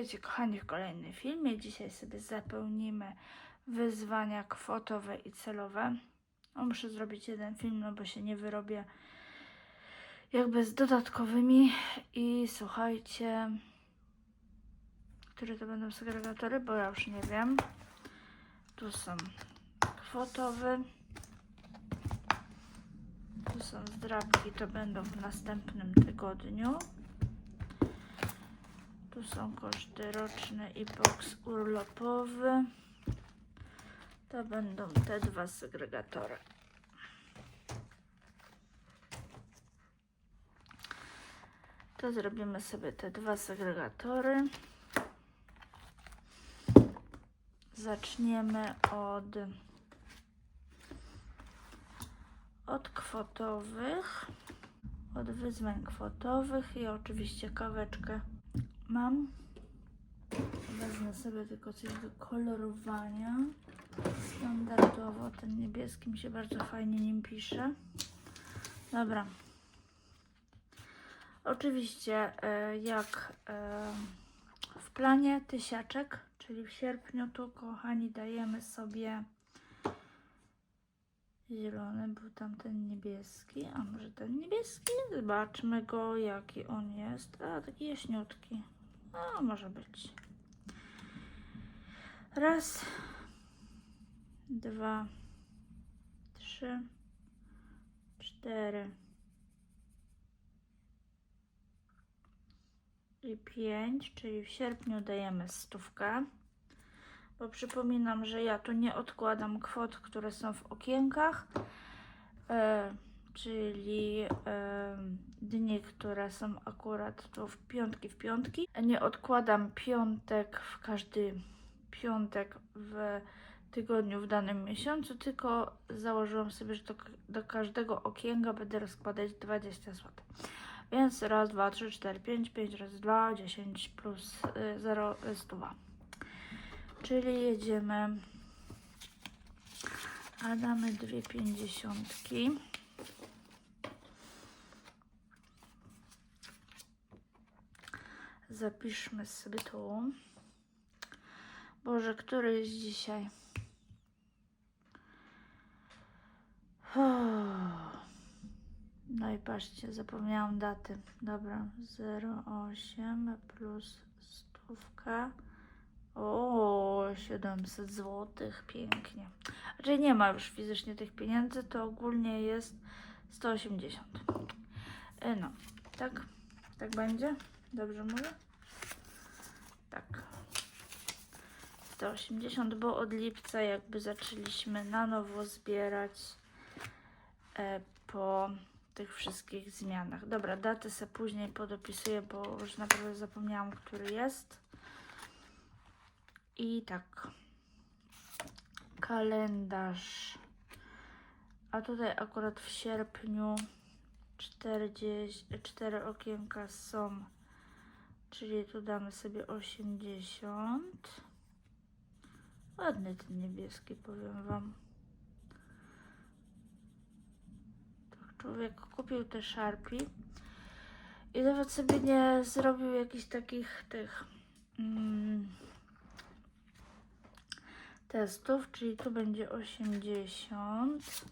Witajcie kochani w kolejnym filmie. Dzisiaj sobie zapełnimy wyzwania kwotowe i celowe. O, muszę zrobić jeden film, no bo się nie wyrobię jakby z dodatkowymi. I słuchajcie, które to będą segregatory, bo ja już nie wiem. Tu są kwotowe. Tu są zdrabki, to będą w następnym tygodniu. Tu są koszty roczne i boks urlopowy. To będą te dwa segregatory. To zrobimy sobie te dwa segregatory. Zaczniemy od od kwotowych, od wyzwań kwotowych i oczywiście kaweczkę mam. Wezmę sobie tylko coś do kolorowania. Standardowo ten niebieski mi się bardzo fajnie nim pisze. Dobra. Oczywiście e, jak e, w planie tysiaczek, czyli w sierpniu tu kochani dajemy sobie zielony, był tam ten niebieski, a może ten niebieski? Zobaczmy go, jaki on jest. A, taki jaśniutki. A, może być. Raz, dwa, trzy, cztery i pięć, czyli w sierpniu dajemy stówkę. Bo przypominam, że ja tu nie odkładam kwot, które są w okienkach, e, czyli dni, które są akurat tu w piątki w piątki. Nie odkładam piątek w każdy piątek w tygodniu w danym miesiącu, tylko założyłam sobie, że do, do każdego okienka będę rozkładać 20 zł. Więc raz, dwa, trzy, cztery, pięć, pięć razy dwa, 10 plus y, 0, 102. Czyli jedziemy, a damy dwie pięćdziesiątki. Zapiszmy sobie tu. Boże, który jest dzisiaj? No i patrzcie, zapomniałam daty. Dobra, 08 plus stówka. O, 700 zł, pięknie. Raczej nie ma już fizycznie tych pieniędzy, to ogólnie jest 180. E, No, tak? Tak będzie? Dobrze mówię? Tak. 180, bo od lipca jakby zaczęliśmy na nowo zbierać e, po tych wszystkich zmianach. Dobra, daty se później podopisuję, bo już naprawdę zapomniałam, który jest. I tak. Kalendarz. A tutaj akurat w sierpniu 40, 4 okienka są, czyli tu damy sobie 80. Ładny ten niebieski, powiem Wam. Tak, człowiek kupił te szarpi i nawet sobie nie zrobił jakichś takich tych mm, testów, czyli tu będzie 80.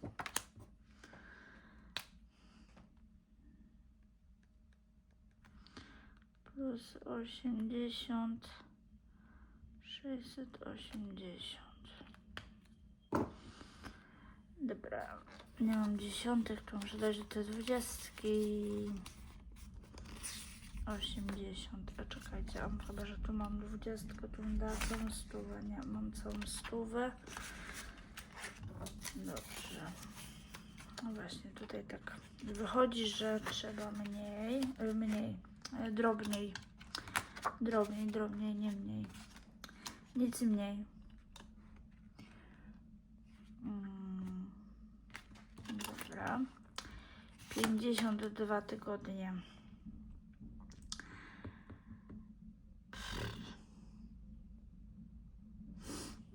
Plus 80. 680. Dobra, nie mam dziesiątek, to muszę dać do te dwudziestki. 80. A czekajcie, a chyba, że tu mam dwudziestkę, tu dała całą stówę. Nie, mam całą stówę. Dobrze. No właśnie, tutaj tak wychodzi, że trzeba mniej, mniej, drobniej, drobniej, drobniej, nie mniej. Nic mniej. Mm, Dobra. 52 tygodnie.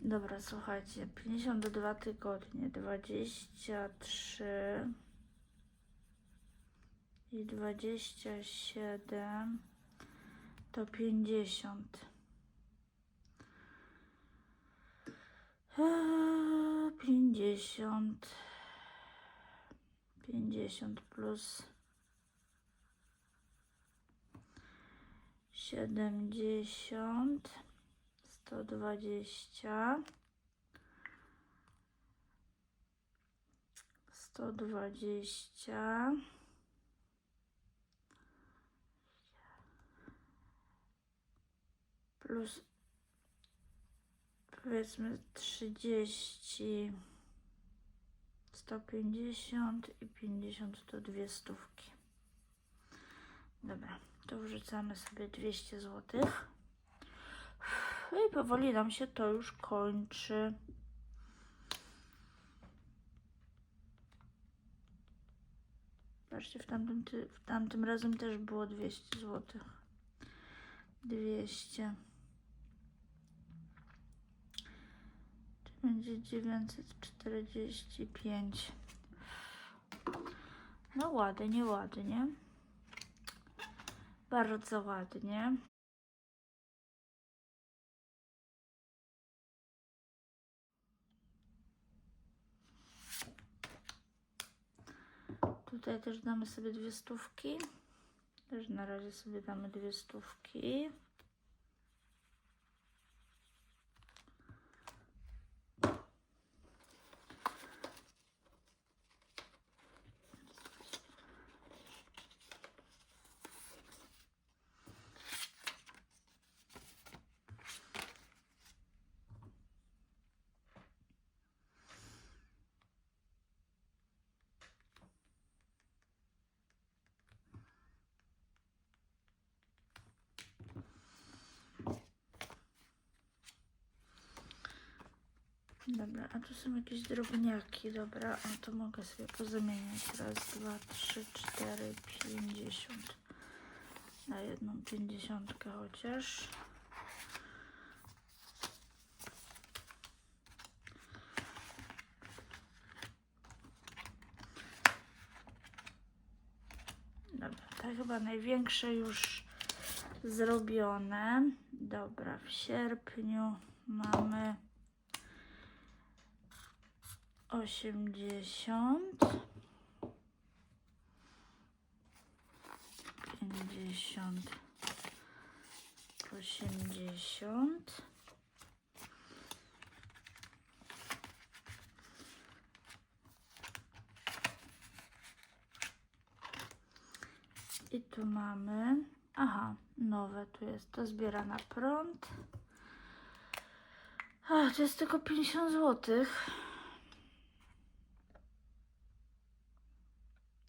Dobra, słuchajcie, 52 tygodnie, 23 i 27 to 50. Eee, pięćdziesiąt, pięćdziesiąt plus siedemdziesiąt, sto dwadzieścia, sto dwadzieścia. Plus powiedzmy 30, 150 i 50 to dwie stówki. Dobra, to wrzucamy sobie 200 zł. No i powoli nam się to już kończy. Patrzcie, w tamtym, ty- w tamtym razem też było 200 zł. 200. będzie 945. No ładnie, ładnie. Bardzo ładnie. Tutaj też damy sobie dwie stówki. Też na razie sobie damy dwie stówki. Dobra, a tu są jakieś drobniaki. Dobra, a to mogę sobie pozamieniać. Raz, dwa, trzy, cztery, pięćdziesiąt. Na jedną pięćdziesiątkę chociaż. Dobra, to chyba największe już zrobione. Dobra, w sierpniu mamy osiemdziesiąt, pięćdziesiąt, osiemdziesiąt. I tu mamy, aha, nowe tu jest, to zbiera na prąd. To jest tylko 50 złotych.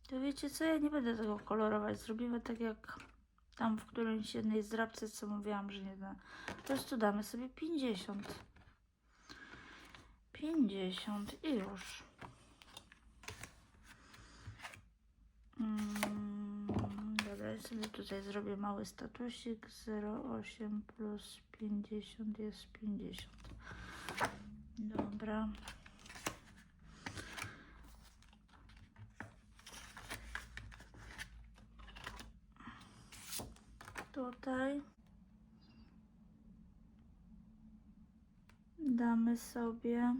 To wiecie co, ja nie będę tego kolorować. Zrobimy tak jak tam w którymś jednej zdrabce, co mówiłam, że nie da. Po prostu damy sobie 50. 50 i już. Mm, dobra, ja sobie tutaj zrobię mały statusik. 0,8 plus 50 jest 50. Dobra. Tutaj. Damy sobie.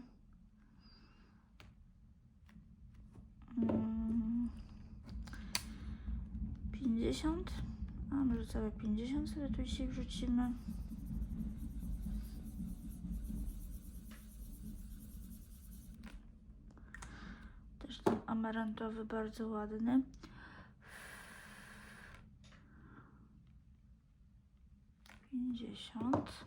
Mm, 50 a może całe 50 sobie tu dzisiaj wrzucimy. Też ten amarantowy bardzo ładny pięćdziesiąt.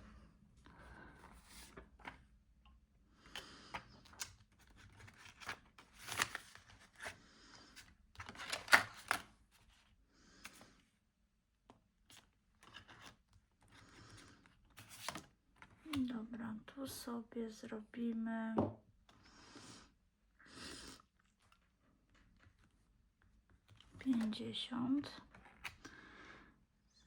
Dobra, tu sobie zrobimy pięćdziesiąt.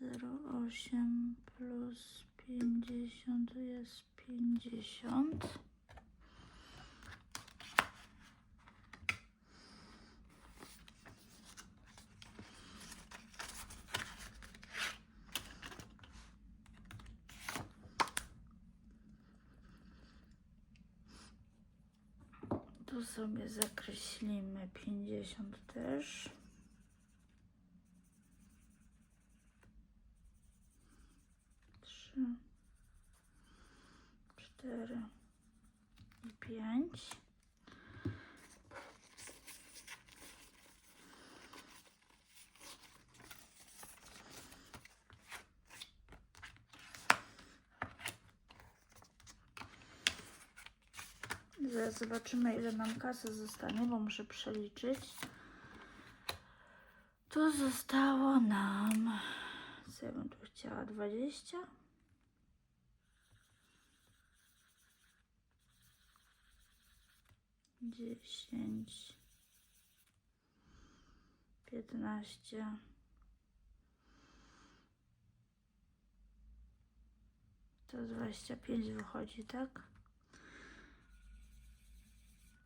0,8 plus 50 jest 50. Tu sobie zakreślimy 50 też. Trzy, cztery i pięć. Zaraz zobaczymy, ile nam kasy zostanie, bo muszę przeliczyć. Tu zostało nam. Co ja bym tu chciała? 20? Dziesięć, piętnaście, to dwadzieścia pięć wychodzi, tak?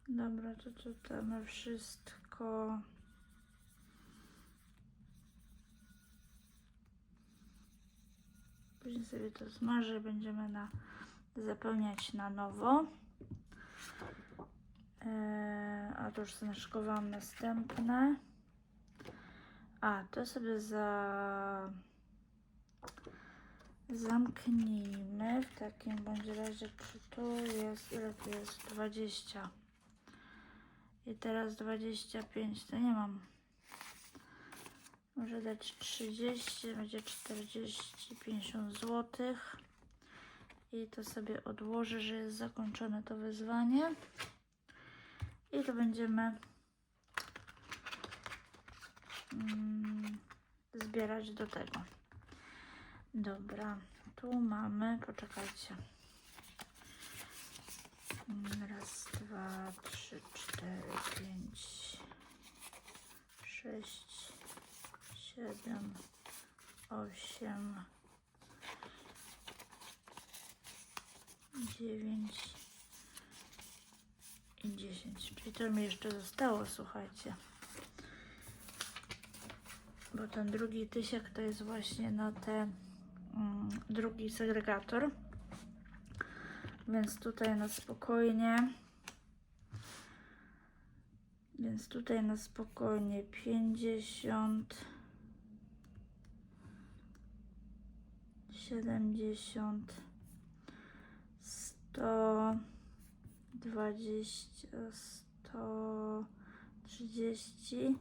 Dobra, to tutaj mamy wszystko. Później sobie to zmarzę, będziemy na, zapełniać na nowo. Eee, a to już znaszkowałam następne. A, to sobie za... Zamknijmy w takim bądź razie, czy tu jest, ile tu jest? 20. I teraz 25, to nie mam. Może dać 30, będzie 40, 50 zł. I to sobie odłożę, że jest zakończone to wyzwanie. I to będziemy mm, zbierać do tego. Dobra, tu mamy, poczekajcie. Raz, dwa, trzy, cztery, pięć, sześć, siedem, osiem, dziewięć i dziesięć. Czyli to mi jeszcze zostało, słuchajcie. Bo ten drugi tysiak to jest właśnie na te mm, drugi segregator. Więc tutaj na spokojnie. Więc tutaj na spokojnie. 50 70 100 20 130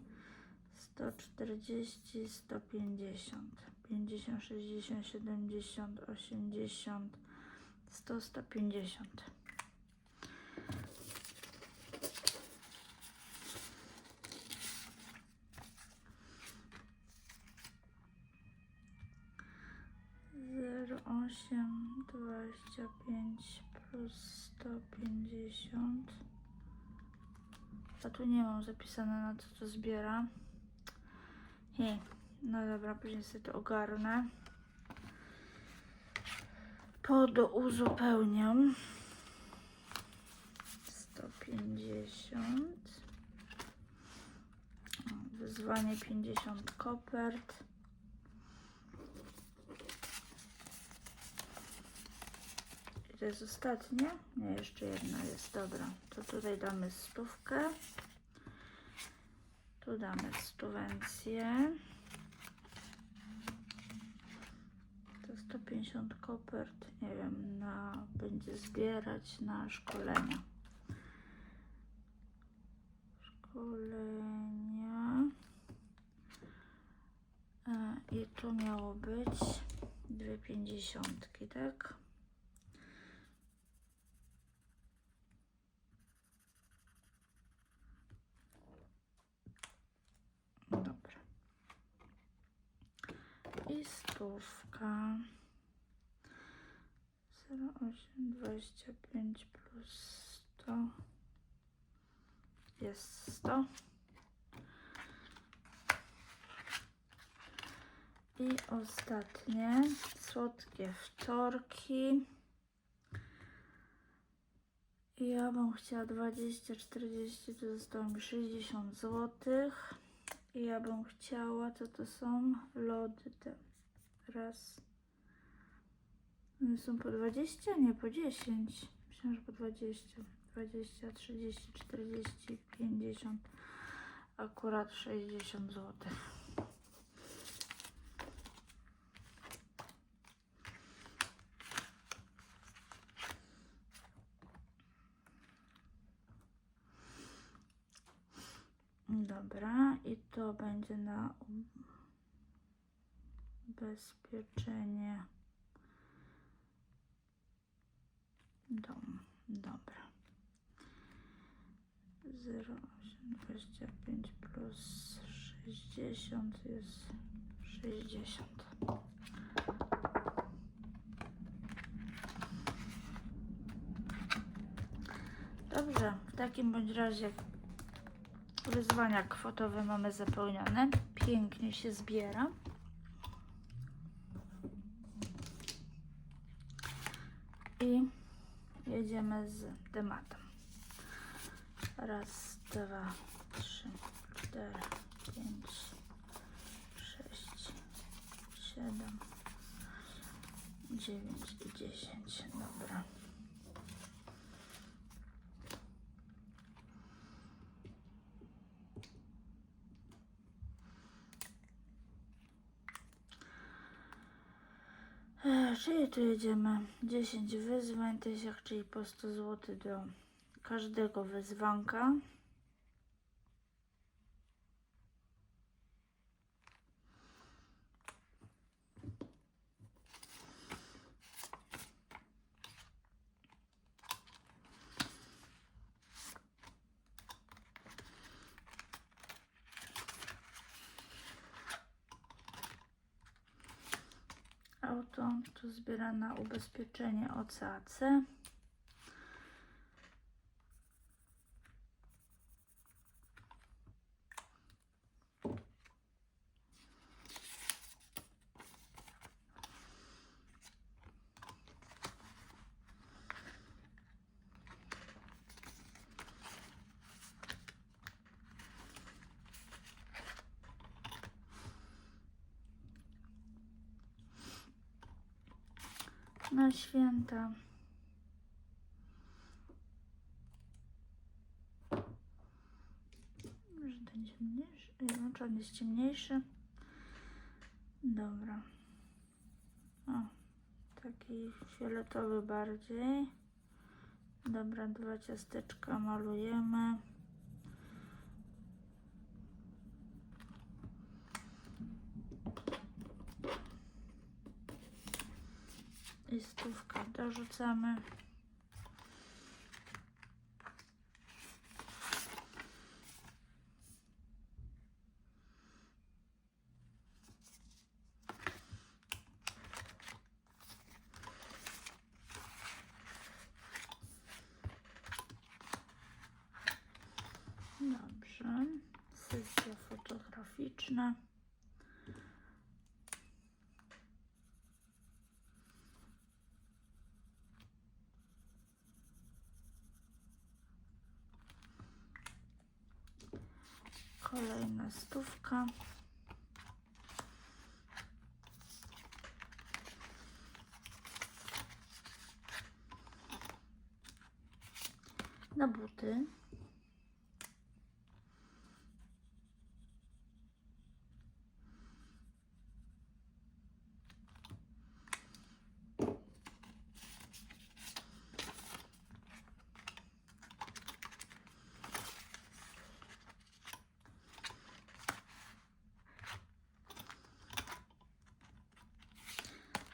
140 150 50 60 70 80 100 150 zero osiem dwadzieścia pięć plus sto pięćdziesiąt. A tu nie mam zapisane na co to zbiera. Hej, no dobra, później sobie to ogarnę podouzupełniam. 150. Wyzwanie 50 kopert. I to jest ostatnie? Nie, jeszcze jedna jest. Dobra, to tutaj damy stówkę. Tu damy stówęcję. 50 kopert, nie wiem, na, będzie zbierać na szkolenia. Szkolenia. E, I to miało być dwie pięćdziesiątki, tak? 0,8, 25 plus 100 jest 100. I ostatnie słodkie wtorki. Ja bym chciała 20, 40, to zostało mi 60 zł. I ja bym chciała, co to są? Lody te. Raz. Są po 20? Nie, po 10. Myślałam, że po 20. 20, 30, 40, 50, akurat 60 zł. Dobra, i to będzie na ubezpieczenie dom. Dobra. 0,25 plus 60 jest 60. Dobrze, w takim bądź razie wyzwania kwotowe mamy zapełnione. Pięknie się zbiera. I jedziemy z tematem. Raz, dwa, trzy, cztery, pięć, sześć, siedem, dziewięć i dziesięć. Dobra. E, Czyli tu jedziemy 10 wyzwań, tysiąc, czyli po 100 zł do każdego wyzwanka. Auto tu zbiera na ubezpieczenie OCAC. Na święta. Może ten ciemniejszy, e, no, on jest ciemniejszy? Dobra. O, taki fioletowy bardziej. Dobra, dwa ciasteczka malujemy. I stówkę dorzucamy. Dobrze. Sesja fotograficzna. Kolejna stówka. Na buty.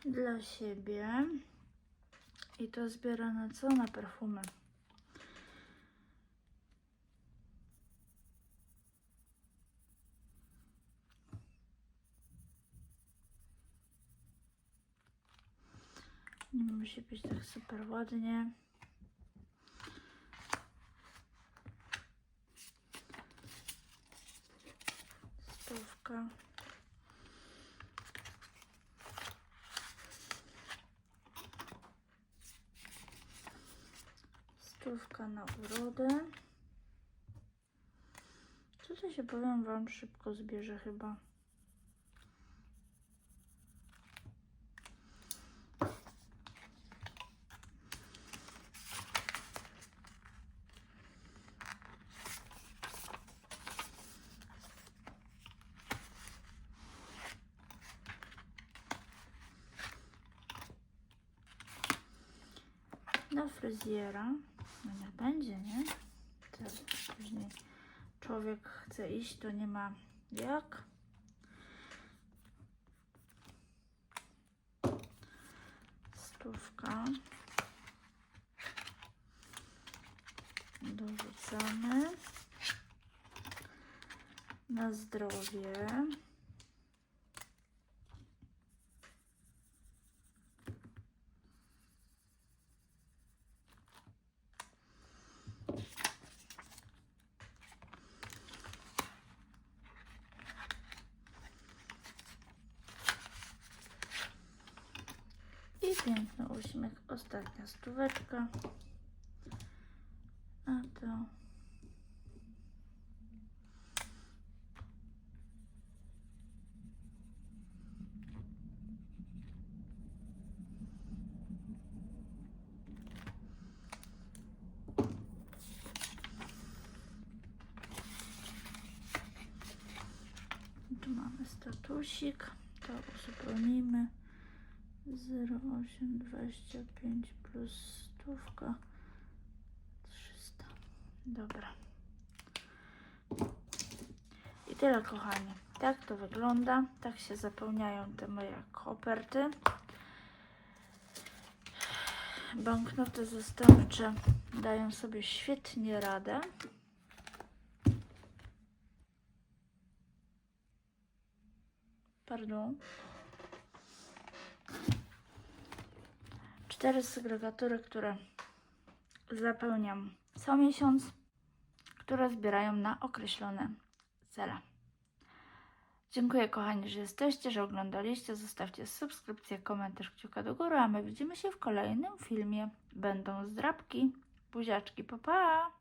Dla siebie. I to zbiera na co? Na perfumy. Nie musi być tak super ładnie. Stówka. Stówka na urodę. To się powiem wam szybko zbierze chyba. Fryzjera. No niech będzie, nie? Teraz później człowiek chce iść, to nie ma jak. Stówka. Dorzucamy. Na zdrowie. I piękny uśmiech. Ostatnia stóweczka. A to... Tu mamy statusik. To uzupełnijmy. 0,825 plus stówka 300. Dobra. I tyle kochani. Tak to wygląda. Tak się zapełniają te moje koperty. Banknoty zastępcze dają sobie świetnie radę. Pardon. Cztery segregatory, które zapełniam co miesiąc, które zbierają na określone cele. Dziękuję kochani, że jesteście, że oglądaliście. Zostawcie subskrypcję, komentarz, kciuka do góry, a my widzimy się w kolejnym filmie. Będą zdrabki, buziaczki, pa pa!